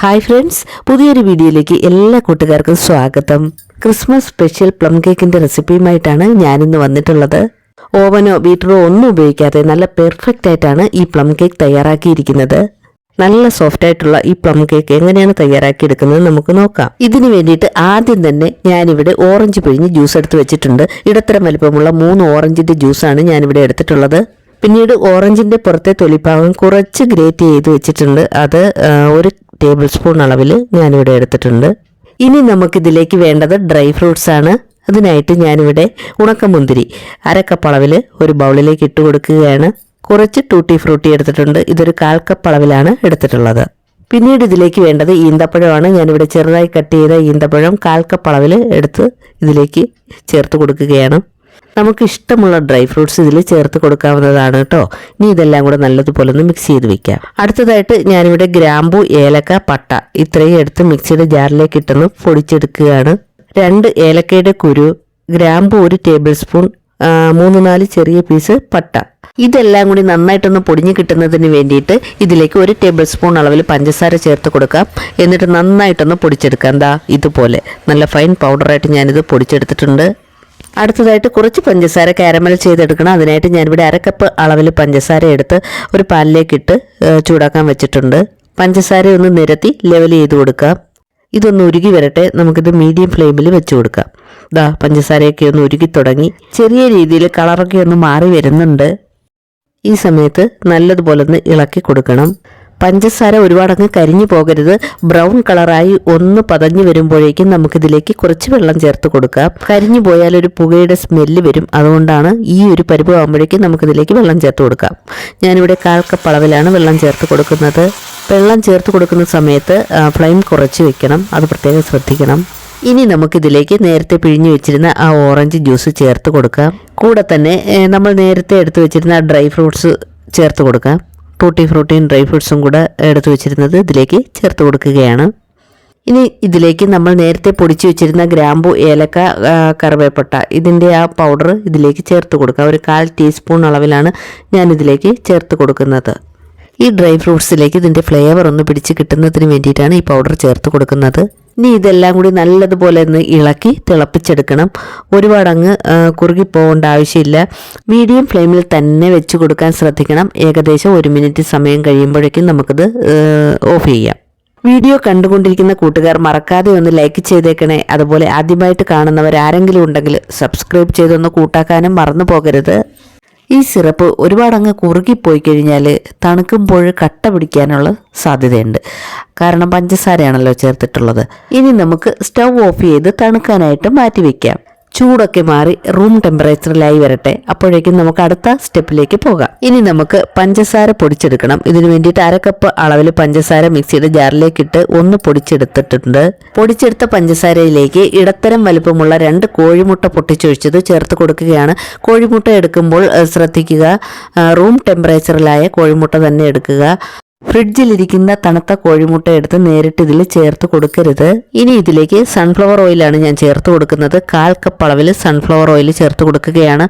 Hi friends പുതിയൊരു വീഡിയോയിലേക്ക് എല്ലാ കൂട്ടുകാർക്കും സ്വാഗതം. ക്രിസ്മസ് സ്പെഷ്യൽ പ്ലം കേക്കിന്റെ റെസിപ്പിയുമായിട്ടാണ് ഞാനിന്ന് വന്നിട്ടുള്ളത്. ഓവനോ ബീറ്ററോ ഒന്നും ഉപയോഗിക്കാതെ നല്ല പെർഫെക്റ്റ് ആയിട്ടാണ് ഈ പ്ലം കേക്ക് തയ്യാറാക്കിയിരിക്കുന്നത്. നല്ല സോഫ്റ്റ് ആയിട്ടുള്ള ഈ പ്ലം കേക്ക് എങ്ങനെയാണ് തയ്യാറാക്കിയെടുക്കുന്നത് നമുക്ക് നോക്കാം. ഇതിനു വേണ്ടിയിട്ട് ആദ്യം തന്നെ ഞാനിവിടെ ഓറഞ്ച് പിഴിഞ്ഞ് ജ്യൂസ് എടുത്ത് വെച്ചിട്ടുണ്ട്. ഇടത്തരം വലിപ്പമുള്ള മൂന്ന് ഓറഞ്ചിന്റെ ജ്യൂസാണ് ഞാനിവിടെ എടുത്തിട്ടുള്ളത്. പിന്നീട് ഓറഞ്ചിന്റെ പുറത്തെ തൊലിഭാഗം കുറച്ച് ഗ്രേറ്റ് ചെയ്ത് വെച്ചിട്ടുണ്ട്. അത് ഒരു ടേബിൾ സ്പൂൺ അളവിൽ ഞാനിവിടെ എടുത്തിട്ടുണ്ട്. ഇനി നമുക്കിതിലേക്ക് വേണ്ടത് ഡ്രൈ ഫ്രൂട്ട്സ് ആണ്. അതിനായിട്ട് ഞാനിവിടെ ഉണക്കമുന്തിരി അരക്കപ്പ് അളവിൽ ഒരു ബൗളിലേക്ക് ഇട്ട് കൊടുക്കുകയാണ്. കുറച്ച് ടൂട്ടി ഫ്രൂട്ടി എടുത്തിട്ടുണ്ട്. ഇതൊരു കാൽ കപ്പ് അളവിലാണ് എടുത്തിട്ടുള്ളത്. പിന്നീട് ഇതിലേക്ക് വേണ്ടത് ഈന്തപ്പഴമാണ്. ഞാനിവിടെ ചെറുതായി കട്ട് ചെയ്ത ഈന്തപ്പഴം കാൽ കപ്പ് അളവിൽ എടുത്ത് ഇതിലേക്ക് ചേർത്ത് കൊടുക്കുകയാണ്. നമുക്ക് ഇഷ്ടമുള്ള ഡ്രൈ ഫ്രൂട്ട്സ് ഇതിൽ ചേർത്ത് കൊടുക്കാവുന്നതാണ് കേട്ടോ. ഇനി ഇതെല്ലാം കൂടെ നല്ലതുപോലെ ഒന്ന് മിക്സ് ചെയ്ത് വെക്കാം. അടുത്തതായിട്ട് ഞാനിവിടെ ഗ്രാമ്പു ഏലക്ക പട്ട ഇത്രയും എടുത്ത് മിക്സിയുടെ ജാറിലേക്ക് ഇട്ടെന്ന് പൊടിച്ചെടുക്കുകയാണ്. രണ്ട് ഏലക്കയുടെ കുരു ഗ്രാമ്പു ഒരു ടേബിൾ സ്പൂൺ മൂന്ന് നാല് ചെറിയ പീസ് പട്ട. ഇതെല്ലാം കൂടി നന്നായിട്ടൊന്ന് പൊടിഞ്ഞു കിട്ടുന്നതിന് വേണ്ടിയിട്ട് ഇതിലേക്ക് ഒരു ടേബിൾ സ്പൂൺ അളവിൽ പഞ്ചസാര ചേർത്ത് കൊടുക്കാം. എന്നിട്ട് നന്നായിട്ടൊന്ന് പൊടിച്ചെടുക്കാം. എന്താ ഇതുപോലെ. നല്ല ഫൈൻ പൗഡറായിട്ട് ഞാനിത് പൊടിച്ചെടുത്തിട്ടുണ്ട്. അടുത്തതായിട്ട് കുറച്ച് പഞ്ചസാര കാരമൽ ചെയ്തെടുക്കണം. അതിനായിട്ട് ഞാനിവിടെ അരക്കപ്പ് അളവിൽ പഞ്ചസാര എടുത്ത് ഒരു പാലിലേക്കിട്ട് ചൂടാക്കാൻ വെച്ചിട്ടുണ്ട്. പഞ്ചസാര ഒന്ന് നിരത്തി ലെവൽ ചെയ്ത് കൊടുക്കാം ഇതൊന്ന് ഉരുകി വരട്ടെ. നമുക്കിത് മീഡിയം ഫ്ലെയിമിൽ വെച്ച് കൊടുക്കാം. ദാ പഞ്ചസാരയൊക്കെ ഒന്ന് ഉരുകി തുടങ്ങി. ചെറിയ രീതിയിൽ കളറൊക്കെ ഒന്ന് മാറി വരുന്നുണ്ട്. ഈ സമയത്ത് നല്ലതുപോലെ ഒന്ന് ഇളക്കി കൊടുക്കണം. പഞ്ചസാര ഒരുപാടങ്ങ് കരിഞ്ഞു പോകരുത്. ബ്രൗൺ കളറായി ഒന്ന് പതഞ്ഞു വരുമ്പോഴേക്കും നമുക്കിതിലേക്ക് കുറച്ച് വെള്ളം ചേർത്ത് കൊടുക്കാം. കരിഞ്ഞു പോയാൽ ഒരു പുകയുടെ സ്മെല്ല് വരും. അതുകൊണ്ടാണ് ഈ ഒരു പരിപ്പ് ആകുമ്പോഴേക്കും നമുക്കിതിലേക്ക് വെള്ളം ചേർത്ത് കൊടുക്കാം. ഞാനിവിടെ കാൽക്കപ്പളവിലാണ് വെള്ളം ചേർത്ത് കൊടുക്കുന്നത്. വെള്ളം ചേർത്ത് കൊടുക്കുന്ന സമയത്ത് ഫ്ലെയിം കുറച്ച് വെക്കണം. അത് പ്രത്യേകം ശ്രദ്ധിക്കണം. ഇനി നമുക്കിതിലേക്ക് നേരത്തെ പിഴിഞ്ഞു വെച്ചിരുന്ന ആ ഓറഞ്ച് ജ്യൂസ് ചേർത്ത് കൊടുക്കാം. കൂടെ തന്നെ നമ്മൾ നേരത്തെ എടുത്തു വെച്ചിരുന്ന ഡ്രൈ ഫ്രൂട്ട്സ് ചേർത്ത് കൊടുക്കാം. ടൂട്ടി ഫ്രൂട്ടിയും ഡ്രൈ ഫ്രൂട്ട്സും കൂടെ എടുത്തു വെച്ചിരുന്നത് ഇതിലേക്ക് ചേർത്ത് കൊടുക്കുകയാണ്. ഇനി ഇതിലേക്ക് നമ്മൾ നേരത്തെ പൊടിച്ചു വെച്ചിരുന്ന ഗ്രാമ്പു ഏലക്ക കറിവേപ്പട്ട ഇതിന്റെ ആ പൗഡർ ഇതിലേക്ക് ചേർത്ത് കൊടുക്കുക. ഒരു കാൽ ടീസ്പൂൺ അളവിലാണ് ഞാൻ ഇതിലേക്ക് ചേർത്ത് കൊടുക്കുന്നത്. ഈ ഡ്രൈ ഫ്രൂട്ട്സിലേക്ക് ഇതിന്റെ ഫ്ലേവർ ഒന്ന് പിടിച്ച് കിട്ടുന്നതിന് വേണ്ടിയിട്ടാണ് ഈ പൗഡർ ചേർത്ത് കൊടുക്കുന്നത്. ഇനി ഇതെല്ലാം കൂടി നല്ലതുപോലെ ഒന്ന് ഇളക്കി തിളപ്പിച്ചെടുക്കണം. ഒരുപാട് അങ്ങ് കുറുകി പോകേണ്ട ആവശ്യമില്ല. മീഡിയം ഫ്ലെയിമിൽ തന്നെ വെച്ച് കൊടുക്കാൻ ശ്രദ്ധിക്കണം. ഏകദേശം ഒരു മിനിറ്റ് സമയം കഴിയുമ്പോഴേക്കും നമുക്കിത് ഓഫ് ചെയ്യാം. വീഡിയോ കണ്ടുകൊണ്ടിരിക്കുന്ന കൂട്ടുകാർ മറക്കാതെ ഒന്ന് ലൈക്ക് ചെയ്തേക്കണേ. അതുപോലെ ആദ്യമായിട്ട് കാണുന്നവർ ആരെങ്കിലും ഉണ്ടെങ്കിൽ സബ്സ്ക്രൈബ് ചെയ്തൊന്ന് കൂട്ടാക്കാനും മറന്നു പോകരുത്. ഈ സിറപ്പ് ഒരുപാട് അങ്ങ് കുറുകിപ്പോയി കഴിഞ്ഞാൽ തണുക്കുമ്പോൾ കട്ട പിടിക്കാനുള്ള സാധ്യതയുണ്ട്. കാരണം പഞ്ചസാരയാണല്ലോ ചേർത്തിട്ടുള്ളത്. ഇനി നമുക്ക് സ്റ്റൗ ഓഫ് ചെയ്ത് തണുക്കാനായിട്ട് മാറ്റി വെക്കാം. ചൂടൊക്കെ മാറി റൂം ടെമ്പറേച്ചറിലായി വരട്ടെ. അപ്പോഴേക്കും നമുക്ക് അടുത്ത സ്റ്റെപ്പിലേക്ക് പോകാം. ഇനി നമുക്ക് പഞ്ചസാര പൊടിച്ചെടുക്കണം. ഇതിനു വേണ്ടിയിട്ട് അരക്കപ്പ് കപ്പ് അളവിൽ പഞ്ചസാര മിക്സിയുടെ ജാറിലേക്ക് ഇട്ട് ഒന്ന് പൊടിച്ചെടുത്തിട്ടുണ്ട്. പൊടിച്ചെടുത്ത പഞ്ചസാരയിലേക്ക് ഇടത്തരം വലുപ്പമുള്ള രണ്ട് കോഴിമുട്ട പൊട്ടിച്ചൊഴിച്ചത് ചേർത്ത് കൊടുക്കുകയാണ്. കോഴിമുട്ട എടുക്കുമ്പോൾ ശ്രദ്ധിക്കുക. റൂം ടെമ്പറേച്ചറിലായ കോഴിമുട്ട തന്നെ എടുക്കുക. ഫ്രിഡ്ജിലിരിക്കുന്ന തണുത്ത കോഴിമുട്ട എടുത്ത് നേരിട്ട് ഇതിൽ ചേർത്ത് കൊടുക്കരുത്. ഇനി ഇതിലേക്ക് സൺഫ്ലവർ ഓയിലാണ് ഞാൻ ചേർത്ത് കൊടുക്കുന്നത്. കാൽ കപ്പ് അളവിൽ സൺഫ്ലവർ ഓയിൽ ചേർത്ത് കൊടുക്കുകയാണ്.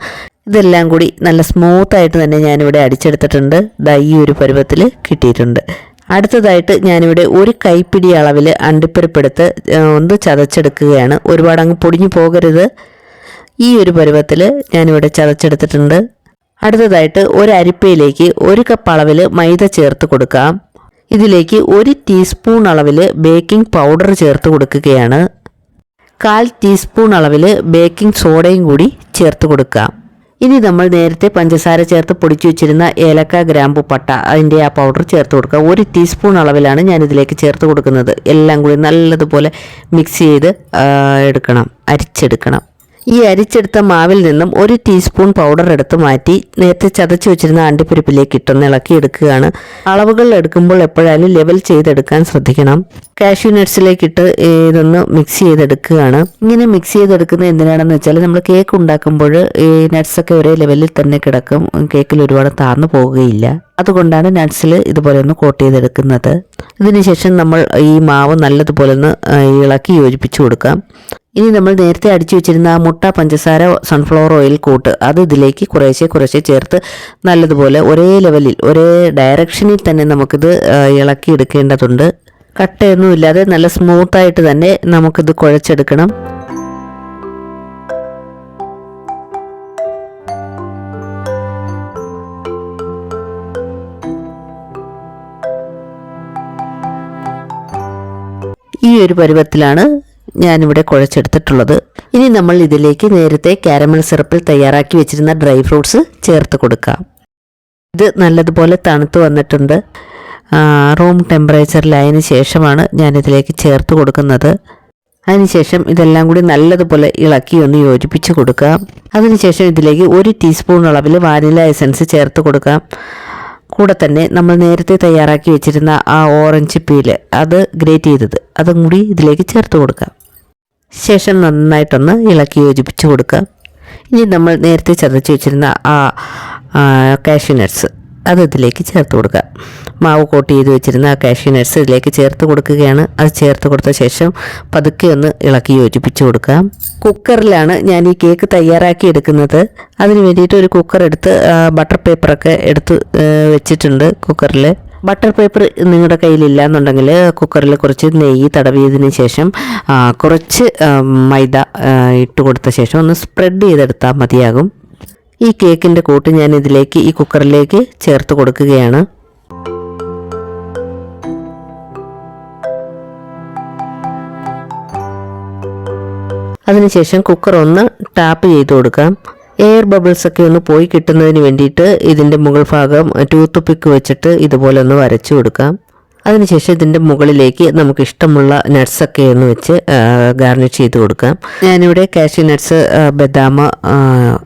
ഇതെല്ലാം കൂടി നല്ല സ്മൂത്ത് ആയിട്ട് തന്നെ ഞാനിവിടെ അടിച്ചെടുത്തിട്ടുണ്ട്. ദാ ഈ ഒരു പരുവത്തിൽ കിട്ടിയിട്ടുണ്ട്. അടുത്തതായിട്ട് ഞാനിവിടെ ഒരു കൈപ്പിടി അളവിൽ അണ്ടിപ്പരിപ്പെടുത്ത് ഒന്ന് ചതച്ചെടുക്കുകയാണ്. ഒരുപാട് അങ്ങ് പൊടിഞ്ഞു പോകരുത്. ഈ ഒരു പരുവത്തിൽ ഞാനിവിടെ ചതച്ചെടുത്തിട്ടുണ്ട്. അടുത്തതായിട്ട് ഒരു അരിപ്പയിലേക്ക് ഒരു കപ്പ് അളവിൽ മൈദ ചേർത്ത് കൊടുക്കാം. ഇതിലേക്ക് ഒരു ടീസ്പൂൺ അളവിൽ ബേക്കിംഗ് പൗഡർ ചേർത്ത് കൊടുക്കുകയാണ്. കാൽ ടീസ്പൂൺ അളവിൽ ബേക്കിംഗ് സോഡയും കൂടി ചേർത്ത് കൊടുക്കാം. ഇനി നമ്മൾ നേരത്തെ പഞ്ചസാര ചേർത്ത് പൊടിച്ചു വെച്ചിരുന്ന ഏലക്ക ഗ്രാമ്പു പട്ട അതിന്റെ ആ പൗഡർ ചേർത്ത് കൊടുക്കുക. ഒരു ടീസ്പൂൺ അളവിലാണ് ഞാൻ ഇതിലേക്ക് ചേർത്ത് കൊടുക്കുന്നത്. എല്ലാം കൂടി നല്ലതുപോലെ മിക്സ് ചെയ്ത് എടുക്കണം അരിച്ചെടുക്കണം. ഈ അരിച്ചെടുത്ത മാവിൽ നിന്നും ഒരു ടീസ്പൂൺ പൗഡർ എടുത്ത് മാറ്റി നേരത്തെ ചതച്ചു വെച്ചിരുന്ന അണ്ടിപ്പരിപ്പിലേക്ക് ഇട്ടൊന്ന് ഇളക്കി എടുക്കുകയാണ് അളവുകൾ എടുക്കുമ്പോൾ എപ്പോഴായാലും ലെവൽ ചെയ്തെടുക്കാൻ ശ്രദ്ധിക്കണം. കാഷ്യൂ നട്ട്സിലേക്ക് ഇട്ട് ഇതൊന്ന് മിക്സ് ചെയ്തെടുക്കുകയാണ്. ഇങ്ങനെ മിക്സ് ചെയ്തെടുക്കുന്നത് എന്തിനാണെന്ന് വെച്ചാൽ നമ്മൾ കേക്ക് ഉണ്ടാക്കുമ്പോൾ ഈ നട്ട്സൊക്കെ ഒരേ ലെവലിൽ തന്നെ കിടക്കും. കേക്കിൽ ഒരുപാട് താഴ്ന്നു പോവുകയില്ല അതുകൊണ്ടാണ് നട്ട്സിൽ ഇതുപോലെ ഒന്ന് കോട്ട് ചെയ്തെടുക്കുന്നത്. ഇതിനുശേഷം നമ്മൾ ഈ മാവ് നല്ലതുപോലെ ഒന്ന് ഇളക്കി യോജിപ്പിച്ചു കൊടുക്കാം. ഇനി നമ്മൾ നേരത്തെ അടിച്ചു വെച്ചിരുന്ന ആ മുട്ട പഞ്ചസാര സൺഫ്ലവർ ഓയിൽ കൂട്ട് അത് ഇതിലേക്ക് കുറേശ്ശെ കുറേശ്ശെ ചേർത്ത് നല്ലതുപോലെ ഒരേ ലെവലിൽ ഒരേ ഡയറക്ഷനിൽ തന്നെ നമുക്കിത് ആ, ഇളക്കി എടുക്കേണ്ടതുണ്ട് കട്ടയൊന്നുമില്ലാതെ നല്ല സ്മൂത്തായിട്ട് തന്നെ നമുക്കിത് കുഴച്ചെടുക്കണം. ഈ ഒരു പരുവത്തിലാണ് ഞാനിവിടെ കുഴച്ചെടുത്തിട്ടുള്ളത്. ഇനി നമ്മൾ ഇതിലേക്ക് നേരത്തെ കാരമൽ സിറപ്പിൽ തയ്യാറാക്കി വെച്ചിരുന്ന ഡ്രൈ ഫ്രൂട്ട്സ് ചേർത്ത് കൊടുക്കാം. ഇത് നല്ലതുപോലെ തണുത്ത് വന്നിട്ടുണ്ട്. റൂം ടെമ്പറേച്ചറിലായതിന് ശേഷമാണ് ഞാനിതിലേക്ക് ചേർത്ത് കൊടുക്കുന്നത്. അതിനുശേഷം ഇതെല്ലാം കൂടി നല്ലതുപോലെ ഇളക്കി ഒന്ന് യോജിപ്പിച്ച് കൊടുക്കാം. അതിനുശേഷം ഇതിലേക്ക് ഒരു ടീസ്പൂൺ അളവിൽ വാനില എസൻസ് ചേർത്ത് കൊടുക്കാം. കൂടെ തന്നെ നമ്മൾ നേരത്തെ തയ്യാറാക്കി വെച്ചിരുന്ന ആ ഓറഞ്ച് പീൽ അത് ഗ്രേറ്റ് ചെയ്തത്. അതും കൂടി ഇതിലേക്ക് ചേർത്ത് കൊടുക്കാം. ശേഷം നന്നായിട്ടൊന്ന് ഇളക്കി യോജിപ്പിച്ച് കൊടുക്കുക. ഇനി നമ്മൾ നേരത്തെ ചതച്ച് വെച്ചിരുന്ന ആ കാഷ്യൂനട്ട്സ് അത് ഇതിലേക്ക് ചേർത്ത് കൊടുക്കുക. മാവ് കോട്ട് ചെയ്ത് വെച്ചിരുന്ന ആ കാഷ്യൂനട്ട്സ് ഇതിലേക്ക് ചേർത്ത് കൊടുക്കുകയാണ്. അത് ചേർത്ത് കൊടുത്ത ശേഷം പതുക്കെ ഒന്ന് ഇളക്കി യോജിപ്പിച്ച് കൊടുക്കുക. കുക്കറിലാണ് ഞാൻ ഈ കേക്ക് തയ്യാറാക്കി എടുക്കുന്നത്. അതിന് വേണ്ടിയിട്ട് ഒരു കുക്കർ എടുത്ത് ബട്ടർ പേപ്പറൊക്കെ എടുത്ത് വെച്ചിട്ടുണ്ട് കുക്കറിൽ ബട്ടർ പേപ്പർ നിങ്ങളുടെ കയ്യിലില്ല എന്നുണ്ടെങ്കിൽ കുക്കറിൽ കുറച്ച് നെയ്യ് തടവിയതിന് ശേഷം കുറച്ച് മൈദ ഇട്ട് കൊടുത്ത ശേഷം ഒന്ന് സ്പ്രെഡ് ചെയ്തെടുത്താൽ മതിയാകും. ഈ കേക്കിന്റെ കൂട്ട് ഞാൻ ഇതിലേക്ക് ഈ കുക്കറിലേക്ക് ചേർത്ത് കൊടുക്കുകയാണ്. അതിനുശേഷം കുക്കർ ഒന്ന് ടാപ്പ് ചെയ്ത് കൊടുക്കാം. എയർ ബബിൾസ് ഒക്കെ ഒന്ന് പോയി കിട്ടുന്നതിന് വേണ്ടിയിട്ട് ഇതിന്റെ മുകൾ ഭാഗം ടൂത്ത് പിക്ക് വെച്ചിട്ട് ഇതുപോലെ ഒന്ന് വരച്ചു കൊടുക്കാം. അതിനുശേഷം ഇതിന്റെ മുകളിലേക്ക് നമുക്ക് ഇഷ്ടമുള്ള നട്ട്സൊക്കെ ഒന്ന് വെച്ച് ഗാർണിഷ് ചെയ്ത് കൊടുക്കാം. ഞാനിവിടെ കാഷ്യൂ നട്ട്സ് ബദാമ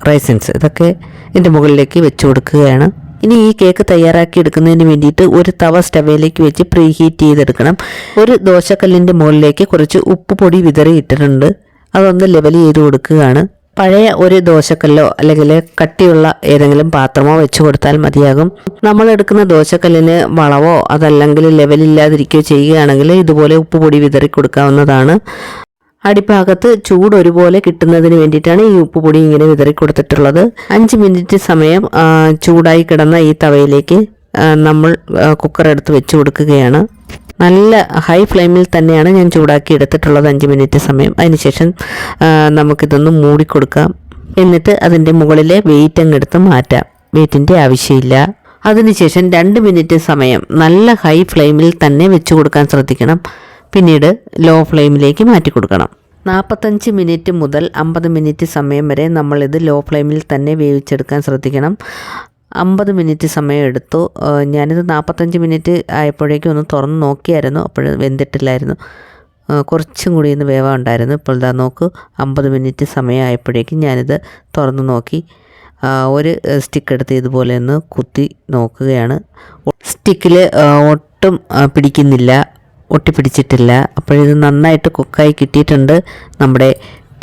റൈസൻസ് ഇതൊക്കെ ഇതിന്റെ മുകളിലേക്ക് വെച്ച് കൊടുക്കുകയാണ്. ഇനി ഈ കേക്ക് തയ്യാറാക്കി എടുക്കുന്നതിന് വേണ്ടിയിട്ട് ഒരു തവ സ്റ്റവയിലേക്ക് വെച്ച് പ്രീ ഹീറ്റ് ചെയ്തെടുക്കണം. ഒരു ദോശക്കല്ലിന്റെ മുകളിലേക്ക് കുറച്ച് ഉപ്പ് പൊടി വിതറി ഇട്ടിട്ടുണ്ട്. അതൊന്ന് ലെവൽ ചെയ്ത് കൊടുക്കുകയാണ്. പഴയ ഒരു ദോശക്കല്ലോ അല്ലെങ്കിൽ കട്ടിയുള്ള ഏതെങ്കിലും പാത്രമോ വെച്ചു കൊടുത്താൽ മതിയാകും. നമ്മൾ എടുക്കുന്ന ദോശക്കല്ലിന് വളവോ അതല്ലെങ്കിൽ ലെവലില്ലാതിരിക്കുകയോ ചെയ്യുകയാണെങ്കിൽ ഇതുപോലെ ഉപ്പ് പൊടി വിതറി കൊടുക്കാവുന്നതാണ്. അടിഭാഗത്ത് ചൂട് ഒരുപോലെ കിട്ടുന്നതിന് വേണ്ടിയിട്ടാണ് ഈ ഉപ്പുപൊടി ഇങ്ങനെ വിതറി കൊടുത്തിട്ടുള്ളത്. അഞ്ച് മിനിറ്റ് സമയം ചൂടായി കിടന്ന ഈ തവയിലേക്ക് നമ്മൾ കുക്കർ എടുത്ത് വെച്ചു കൊടുക്കുകയാണ്. നല്ല ഹൈ ഫ്ലെയിമിൽ തന്നെയാണ് ഞാൻ ചൂടാക്കി എടുത്തിട്ടുള്ളത് അഞ്ച് മിനിറ്റ് സമയം. അതിനുശേഷം നമുക്കിതൊന്ന് മൂടിക്കൊടുക്കാം എന്നിട്ട് അതിന്റെ മുകളിലെ വെയിറ്റ് അങ്ങ് എടുത്ത് മാറ്റാം. വെയിറ്റിന്റെ ആവശ്യമില്ല. അതിനുശേഷം രണ്ട് മിനിറ്റ് സമയം നല്ല ഹൈ ഫ്ലെയിമിൽ തന്നെ വെച്ച് കൊടുക്കാൻ ശ്രദ്ധിക്കണം. പിന്നീട് ലോ ഫ്ലെയിമിലേക്ക് മാറ്റി കൊടുക്കണം. നാൽപ്പത്തഞ്ച് മിനിറ്റ് മുതൽ അമ്പത് മിനിറ്റ് സമയം വരെ നമ്മളിത് ലോ ഫ്ലെയിമിൽ തന്നെ വേവിച്ചെടുക്കാൻ ശ്രദ്ധിക്കണം. അമ്പത് മിനിറ്റ് സമയം എടുത്തു ഞാനിത് നാൽപ്പത്തഞ്ച് മിനിറ്റ് ആയപ്പോഴേക്കും ഒന്ന് തുറന്ന് നോക്കിയായിരുന്നു. അപ്പോൾ വെന്തിട്ടില്ലായിരുന്നു. കുറച്ചും കൂടി ഒന്ന് വേവ ഉണ്ടായിരുന്നു ഇപ്പോൾ ഇതാ നോക്ക് അമ്പത് മിനിറ്റ് സമയം ആയപ്പോഴേക്കും ഞാനിത് തുറന്ന് നോക്കി. ഒരു സ്റ്റിക്ക് എടുത്ത് ഇതുപോലെ ഒന്ന് കുത്തി നോക്കുകയാണ്. സ്റ്റിക്കിൽ ഒട്ടും പിടിക്കുന്നില്ല ഒട്ടിപ്പിടിച്ചിട്ടില്ല. അപ്പോഴിത് നന്നായിട്ട് കുക്കായി കിട്ടിയിട്ടുണ്ട്. നമ്മുടെ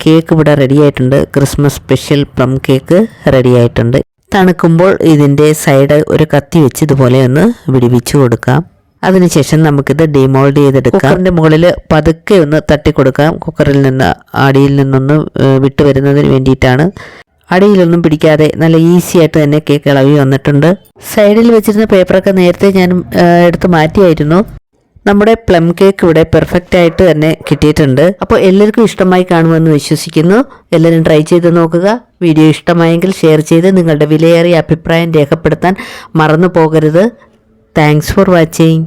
കേക്ക് ഇവിടെ റെഡി ആയിട്ടുണ്ട്. Christmas special plum cake ready ആയിട്ടുണ്ട്. തണുക്കുമ്പോൾ ഇതിന്റെ സൈഡ് ഒരു കത്തി വെച്ച് ഇതുപോലെ ഒന്ന് വിടിവിച്ചു കൊടുക്കാം. അതിനുശേഷം നമുക്കിത് ഡിമോൾഡ് ചെയ്തെടുക്കാം. കുക്കറിന്റെ മുകളിൽ പതുക്കെ ഒന്ന് തട്ടിക്കൊടുക്കാം. കുക്കറിൽ നിന്ന് അടിയിൽ നിന്നൊന്ന് ഏഹ്, വിട്ടു വരുന്നതിന് വേണ്ടിയിട്ടാണ്. അടിയിലൊന്നും പിടിക്കാതെ നല്ല ഈസി ആയിട്ട് തന്നെ കേക്ക് ഇളവി വന്നിട്ടുണ്ട്. സൈഡിൽ വെച്ചിരുന്ന പേപ്പറൊക്കെ നേരത്തെ ഞാൻ എടുത്ത് മാറ്റിയായിരുന്നു. നമ്മുടെ പ്ലം കേക്ക് ഇവിടെ പെർഫെക്റ്റ് ആയിട്ട് തന്നെ കിട്ടിയിട്ടുണ്ട്. അപ്പോൾ എല്ലാവർക്കും ഇഷ്ടമായി കാണുമെന്ന് വിശ്വസിക്കുന്നു. എല്ലാവരും ട്രൈ ചെയ്ത് നോക്കുക. വീഡിയോ ഇഷ്ടമായെങ്കിൽ ഷെയർ ചെയ്ത് നിങ്ങളുടെ വിലയേറിയ അഭിപ്രായം രേഖപ്പെടുത്താൻ മറന്നു പോകരുത്. Thanks for watching